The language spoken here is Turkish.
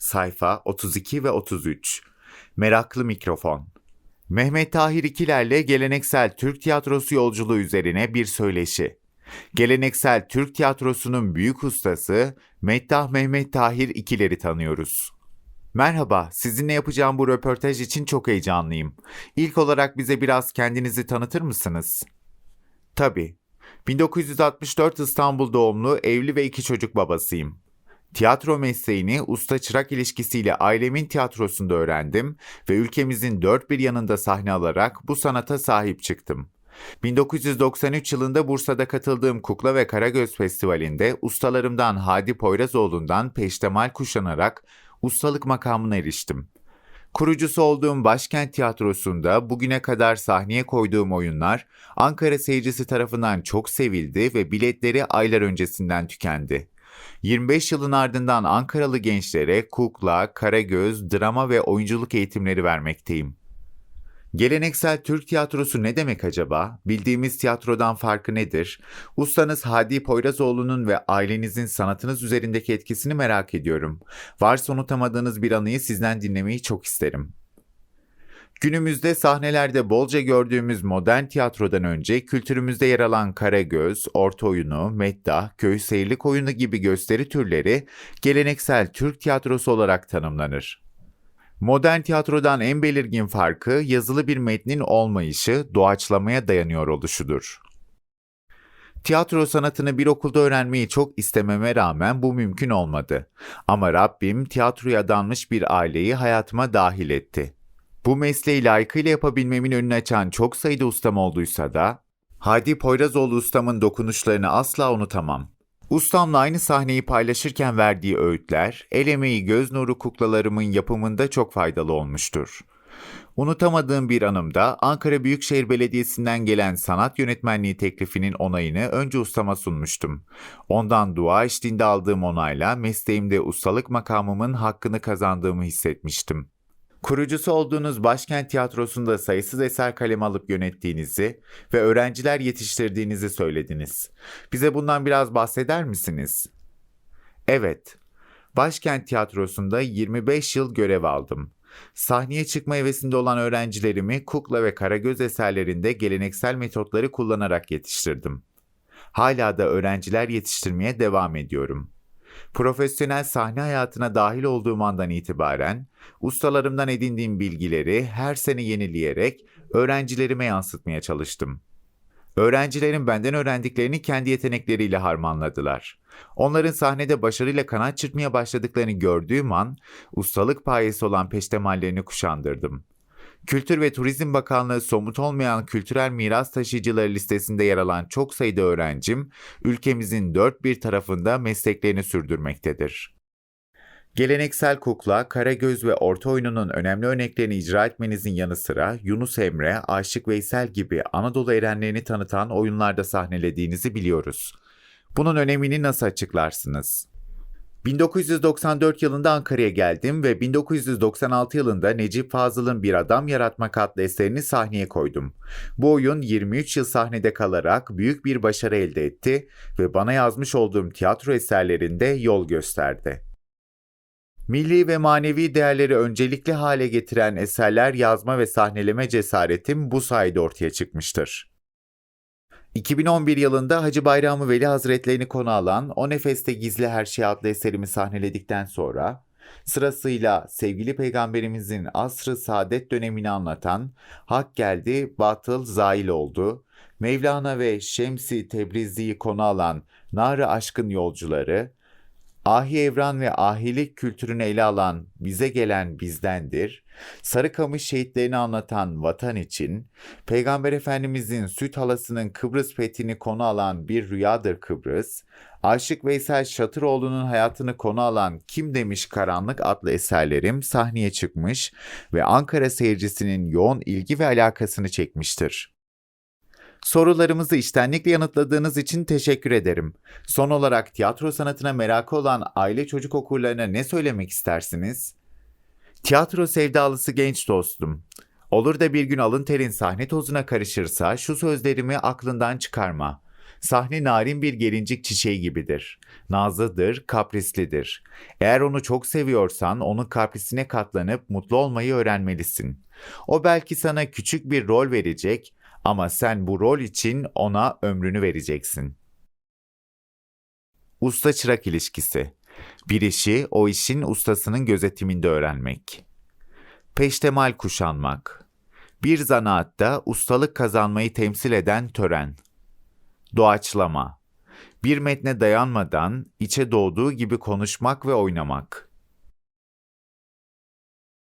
Sayfa 32 ve 33 Meraklı Mikrofon Mehmet Tahir İkiler'le geleneksel Türk tiyatrosu yolculuğu üzerine bir söyleşi. Geleneksel Türk tiyatrosunun büyük ustası Meddah Mehmet Tahir İkiler'i tanıyoruz. Merhaba, sizinle yapacağım bu röportaj için çok heyecanlıyım. İlk olarak bize biraz kendinizi tanıtır mısınız? Tabii. 1964 İstanbul doğumlu evli ve iki çocuk babasıyım. Tiyatro mesleğini usta çırak ilişkisiyle ailemin tiyatrosunda öğrendim ve ülkemizin dört bir yanında sahne alarak bu sanata sahip çıktım. 1993 yılında Bursa'da katıldığım Kukla ve Karagöz Festivali'nde ustalarımdan Hadi Poyrazoğlu'ndan peştemal kuşanarak ustalık makamına eriştim. Kurucusu olduğum Başkent Tiyatrosu'nda bugüne kadar sahneye koyduğum oyunlar Ankara seyircisi tarafından çok sevildi ve biletleri aylar öncesinden tükendi. 25 yılın ardından Ankaralı gençlere kukla, karagöz, drama ve oyunculuk eğitimleri vermekteyim. Geleneksel Türk tiyatrosu ne demek acaba? Bildiğimiz tiyatrodan farkı nedir? Ustanız Hadi Poyrazoğlu'nun ve ailenizin sanatınız üzerindeki etkisini merak ediyorum. Varsa unutamadığınız bir anıyı sizden dinlemeyi çok isterim. Günümüzde sahnelerde bolca gördüğümüz modern tiyatrodan önce kültürümüzde yer alan Karagöz, Orta Oyunu, Meddah, Köy Seyirlik Oyunu gibi gösteri türleri geleneksel Türk tiyatrosu olarak tanımlanır. Modern tiyatrodan en belirgin farkı yazılı bir metnin olmayışı, doğaçlamaya dayanıyor oluşudur. Tiyatro sanatını bir okulda öğrenmeyi çok istememe rağmen bu mümkün olmadı. Ama Rabbim tiyatroya adanmış bir aileyi hayatıma dahil etti. Bu mesleği layıkıyla yapabilmemin önünü açan çok sayıda ustam olduysa da, Hadi Poyrazoğlu ustamın dokunuşlarını asla unutamam. Ustamla aynı sahneyi paylaşırken verdiği öğütler, el emeği göz nuru kuklalarımın yapımında çok faydalı olmuştur. Unutamadığım bir anımda Ankara Büyükşehir Belediyesi'nden gelen sanat yönetmenliği teklifinin onayını önce ustama sunmuştum. Ondan dua eşliğinde aldığım onayla mesleğimde ustalık makamımın hakkını kazandığımı hissetmiştim. Kurucusu olduğunuz Başkent Tiyatrosu'nda sayısız eser kaleme alıp yönettiğinizi ve öğrenciler yetiştirdiğinizi söylediniz. Bize bundan biraz bahseder misiniz? Evet. Başkent Tiyatrosu'nda 25 yıl görev aldım. Sahneye çıkma hevesinde olan öğrencilerimi kukla ve karagöz eserlerinde geleneksel metotları kullanarak yetiştirdim. Hala da öğrenciler yetiştirmeye devam ediyorum.'' Profesyonel sahne hayatına dahil olduğum andan itibaren ustalarımdan edindiğim bilgileri her sene yenileyerek öğrencilerime yansıtmaya çalıştım. Öğrencilerim benden öğrendiklerini kendi yetenekleriyle harmanladılar. Onların sahnede başarıyla kanat çırpmaya başladıklarını gördüğüm an ustalık payesi olan peştemallerini kuşandırdım. Kültür ve Turizm Bakanlığı somut olmayan kültürel miras taşıyıcıları listesinde yer alan çok sayıda öğrencim, ülkemizin dört bir tarafında mesleklerini sürdürmektedir. Geleneksel kukla, karagöz ve orta oyununun önemli örneklerini icra etmenizin yanı sıra Yunus Emre, Aşık Veysel gibi Anadolu erenlerini tanıtan oyunlarda sahnelediğinizi biliyoruz. Bunun önemini nasıl açıklarsınız? 1994 yılında Ankara'ya geldim ve 1996 yılında Necip Fazıl'ın Bir Adam Yaratmak adlı eserini sahneye koydum. Bu oyun 23 yıl sahnede kalarak büyük bir başarı elde etti ve bana yazmış olduğum tiyatro eserlerinde yol gösterdi. Milli ve manevi değerleri öncelikli hale getiren eserler yazma ve sahneleme cesaretim bu sayede ortaya çıkmıştır. 2011 yılında Hacı Bayramı Veli Hazretlerini konu alan O Nefeste Gizli Her Şey adlı eserimi sahneledikten sonra sırasıyla sevgili peygamberimizin asrı saadet dönemini anlatan Hak geldi, batıl zail oldu, Mevlana ve Şemsi Tebrizi'yi konu alan Nar-ı Aşkın Yolcuları, Ahi evran ve ahilik kültürünü ele alan bize gelen bizdendir. Sarıkamış şehitlerini anlatan vatan için, Peygamber Efendimizin süt halasının Kıbrıs fethini konu alan bir rüyadır Kıbrıs, Aşık Veysel Şatıroğlu'nun hayatını konu alan Kim Demiş Karanlık adlı eserlerim sahneye çıkmış ve Ankara seyircisinin yoğun ilgi ve alakasını çekmiştir. Sorularımızı içtenlikle yanıtladığınız için teşekkür ederim. Son olarak tiyatro sanatına merakı olan aile çocuk okurlarına ne söylemek istersiniz? Tiyatro sevdalısı genç dostum. Olur da bir gün alın terin sahne tozuna karışırsa şu sözlerimi aklından çıkarma. Sahne narin bir gelincik çiçeği gibidir. Nazlıdır, kaprislidir. Eğer onu çok seviyorsan onun kaprisine katlanıp mutlu olmayı öğrenmelisin. O belki sana küçük bir rol verecek ama sen bu rol için ona ömrünü vereceksin. Usta çırak ilişkisi. Bir işi o işin ustasının gözetiminde öğrenmek. Peştemal kuşanmak. Bir zanaatta ustalık kazanmayı temsil eden tören. Doğaçlama. Bir metne dayanmadan içe doğduğu gibi konuşmak ve oynamak.